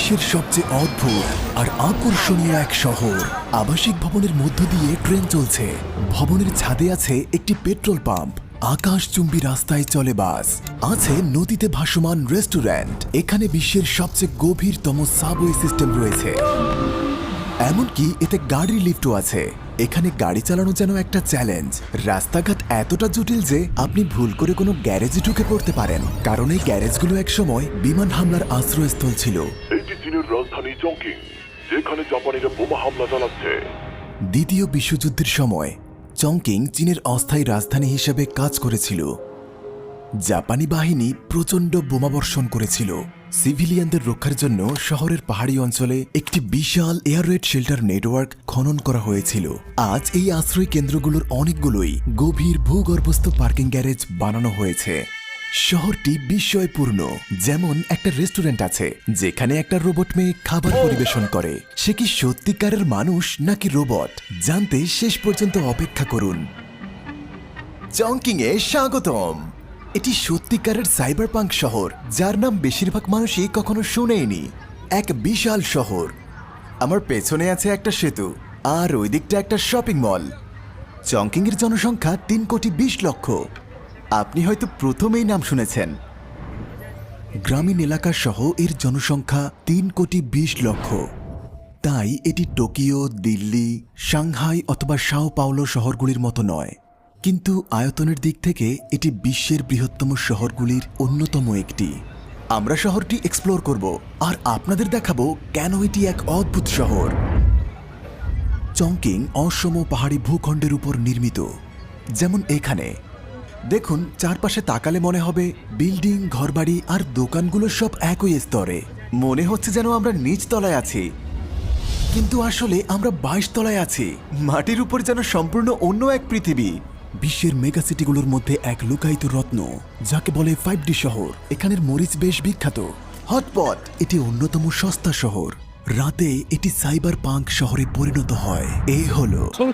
বিশ্বের সবচেয়ে অদ্ভুত আর আকর্ষণীয় এক শহর। আবাসিক ভবনের মধ্য দিয়ে ট্রেন চলছে। ভবনের ছাদে আছে একটি পেট্রোল পাম্প। আকাশচুম্বী রাস্তায় চলে বাস। আছে নদীতে ভাসমান রেস্টুরেন্ট। এখানে বিশ্বের সবচেয়ে গভীরতম সাবওয়ে সিস্টেম রয়েছে। এমনকি এতে গাড়ির লিফটও আছে। এখানে গাড়ি চালানো যেন একটা চ্যালেঞ্জ। রাস্তাঘাট এতটা জটিল যে আপনি ভুল করে কোনো গ্যারেজে ঢুকে পড়তে পারেন। কারণ এই গ্যারেজগুলো একসময় বিমান হামলার আশ্রয়স্থল ছিল। চংকিং, যেখানে বোমা হামলা চালাচ্ছে। দ্বিতীয় বিশ্বযুদ্ধের সময়, চংকিং চীনের অস্থায়ী রাজধানী হিসেবে কাজ করেছিল। জাপানি বাহিনী প্রচণ্ড বোমাবর্ষণ করেছিল। সিভিলিয়ানদের রক্ষার জন্য শহরের পাহাড়ি অঞ্চলে একটি বিশাল এয়ার রেড শেল্টার নেটওয়ার্ক খনন করা হয়েছিল। আজ এই আশ্রয় কেন্দ্রগুলোর অনেকগুলোই গভীর ভূগর্ভস্থ পার্কিং গ্যারেজ বানানো হয়েছে। শহরটি বিস্ময়পূর্ণ। যেমন একটা রেস্টুরেন্ট আছে, যেখানে একটা রোবট মেয়ে খাবার পরিবেশন করে। সে কি সত্যিকারের মানুষ নাকি রোবট? জানতে শেষ পর্যন্ত অপেক্ষা করুন। চংকিং এ স্বাগতম। এটি সত্যিকারের সাইবার পাঙ্ক শহর, যার নাম বেশিরভাগ মানুষই কখনো শুনেইনি। এক বিশাল শহর। আমার পেছনে আছে একটা সেতু, আর ওই দিকটা একটা শপিং মল। চংকিং এর জনসংখ্যা তিন কোটি বিশ লক্ষ। আপনি হয়তো প্রথমেই নাম শুনেছেন। গ্রামীণ এলাকা সহ এর জনসংখ্যা তিন কোটি বিশ লক্ষ। তাই এটি টোকিও, দিল্লি, সাংহাই অথবা সাও পাওলো শহরগুলির মতো নয়। কিন্তু আয়তনের দিক থেকে এটি বিশ্বের বৃহত্তম শহরগুলির অন্যতম একটি। আমরা শহরটি এক্সপ্লোর করব আর আপনাদের দেখাবো কেন এটি এক অদ্ভুত শহর। চংকিং অসম পাহাড়ি ভূখণ্ডের উপর নির্মিত। যেমন এখানে দেখুন চারপাশে তাকালে মনে হবে বিল্ডিং ঘরবাড়ি আর দোকানগুলো সব একই স্তরে। মনে হচ্ছে যেন আমরা নিচ তলায় আছি। কিন্তু আসলে আমরা বাইশ তলায় আছি। মাটির উপর যেন সম্পূর্ণ অন্য এক পৃথিবী। বিশ্বের মেগা সিটিগুলোর মধ্যে এক লুকায়িত রত্ন যাকে বলে ফাইভ ডি শহর। এখানের মরিচ বেশ বিখ্যাত। হটপট! এটি অন্যতম সস্তা শহর। রাতে এটি সাইবার পাঙ্ক শহরে পরিণত হয়। এই হলো। 重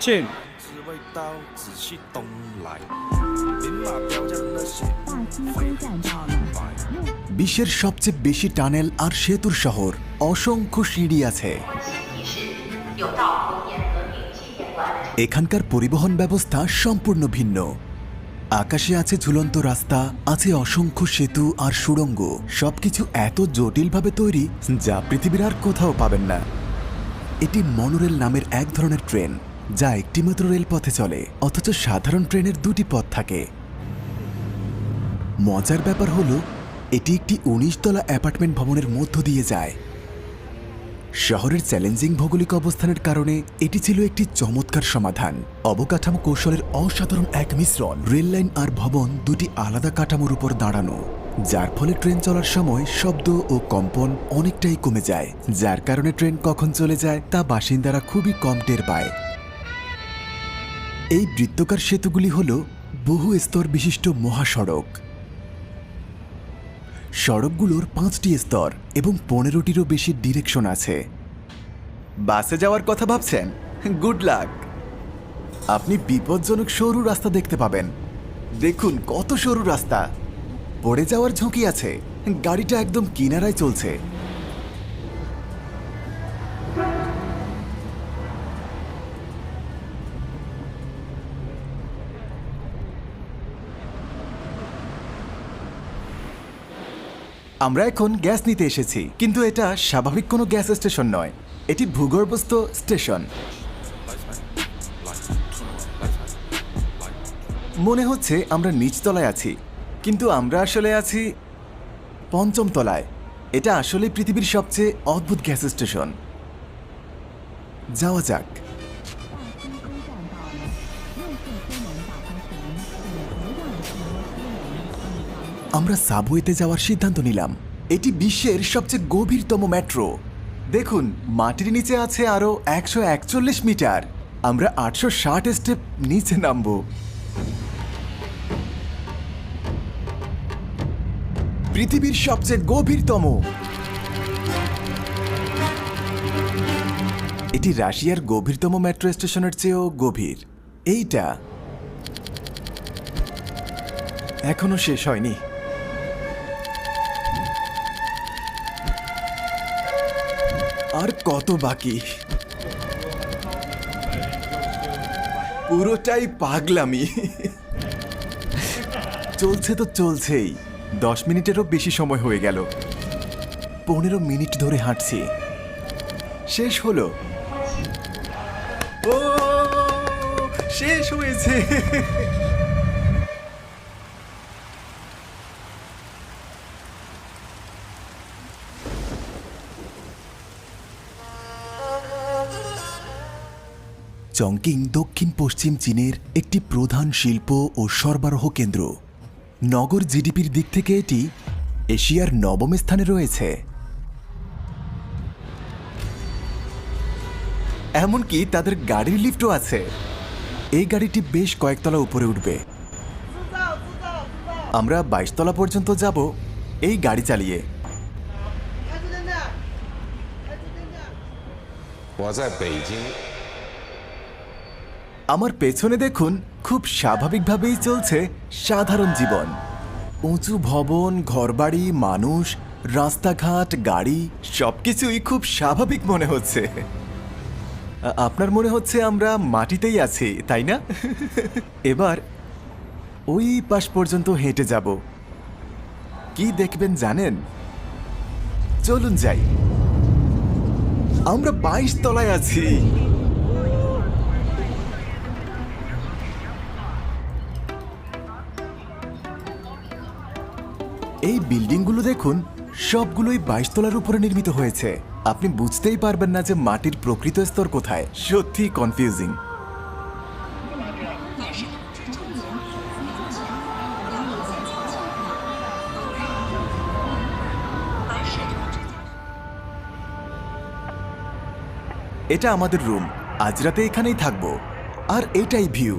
বিশ্বের সবচেয়ে বেশি টানেল আর সেতুর শহর, অসংখ্য সিঁড়ি আছে। এখানকার পরিবহন ব্যবস্থা সম্পূর্ণ ভিন্ন। আকাশে আছে ঝুলন্ত রাস্তা, আছে অসংখ্য সেতু আর সুড়ঙ্গ। সবকিছু এত জটিলভাবে তৈরি যা পৃথিবীর আর কোথাও পাবেন না। এটি মনোরেল নামের এক ধরনের ট্রেন, যা একটিমাত্র রেলপথে চলে, অথচ সাধারণ ট্রেনের দুটি পথ থাকে। মজার ব্যাপার হলো, এটি একটি উনিশতলা অ্যাপার্টমেন্ট ভবনের মধ্য দিয়ে যায়। শহরের চ্যালেঞ্জিং ভৌগোলিক অবস্থানের কারণে এটি ছিল একটি চমৎকার সমাধান। অবকাঠামো কৌশলের অসাধারণ এক মিশ্রণ। রেল লাইন আর ভবন দুটি আলাদা কাঠামোর উপর দাঁড়ানো, যার ফলে ট্রেন চলার সময় শব্দ ও কম্পন অনেকটাই কমে যায়। যার কারণে ট্রেন কখন চলে যায় তা বাসিন্দারা খুবই কম টের পায়। এই বৃত্তকার সেতুগুলি হল বহু স্তর বিশিষ্ট মহাসড়ক। সড়কগুলোর পাঁচটি স্তর এবং পনেরোটিরও বেশি ডিরেকশন আছে। বাসে যাওয়ার কথা ভাবছেন? গুড লাক আপনি বিপজ্জনক সরু রাস্তা দেখতে পাবেন। দেখুন কত সরু রাস্তা। পড়ে যাওয়ার ঝুঁকি আছে। গাড়িটা একদম কিনারায় চলছে। আমরা এখন গ্যাস নিতে এসেছি, কিন্তু এটা স্বাভাবিক কোনো গ্যাস স্টেশন নয়। এটি ভূগর্ভস্থ স্টেশন। মনে হচ্ছে আমরা নিচতলায় আছি, কিন্তু আমরা আসলে আছি পঞ্চম তলায়। এটা আসলে পৃথিবীর সবচেয়ে অদ্ভুত গ্যাস স্টেশন। যাওয়া যাক। আমরা সাবওয়েতে যাওয়ার সিদ্ধান্ত নিলাম। এটি বিশ্বের সবচেয়ে গভীরতম মেট্রো। দেখুন, মাটির নিচে আছে আরও একশো একচল্লিশ মিটার। আমরা আটশো ষাট স্টেপ নিচে নামবো। পৃথিবীর সবচেয়ে গভীরতম। এটি রাশিয়ার গভীরতম মেট্রো স্টেশনের চেয়েও গভীর। এইটা। এখনও শেষ হয়নি। আর কত বাকি? পুরোটাই পাগলামি। চলছে তো চলছেই। দশ মিনিটেরও বেশি সময় হয়ে গেল। পনেরো মিনিট ধরে হাঁটছি। শেষ হলো। ও, শেষ হয়েছে। চংকিং দক্ষিণ পশ্চিম চীনের একটি প্রধান শিল্প ও সরবরাহ কেন্দ্র। নগর জিডিপির দিক থেকে এটি এশিয়ার নবম স্থানে রয়েছে। এমনকি তাদের গাড়ির লিফটও আছে। এই গাড়িটি বেশ কয়েকতলা উপরে উঠবে। আমরা বাইশতলা পর্যন্ত যাব এই গাড়ি চালিয়ে। 台积 আমার পেছনে দেখুন, খুব স্বাভাবিকভাবেই চলছে সাধারণ জীবন। উঁচু ভবন, ঘরবাড়ি, মানুষ, রাস্তাঘাট, গাড়ি, সবকিছুই খুব স্বাভাবিক মনে হচ্ছে। আপনার মনে হচ্ছে আমরা মাটিতেই আছি, তাই না? এবার ওই পাশ পর্যন্ত হেঁটে যাব। কি দেখবেন জানেন? চলুন যাই। আমরা বাইশ তলায় আছি। এই বিল্ডিংগুলো দেখুন, সবগুলোই বাইশ তলার উপরে নির্মিত হয়েছে। আপনি বুঝতেই পারবেন না যে মাটির প্রকৃত স্তর কোথায়। সত্যি কনফিউজিং এটা আমাদের রুম আজ রাতে এখানেই থাকব। আর এটাই ভিউ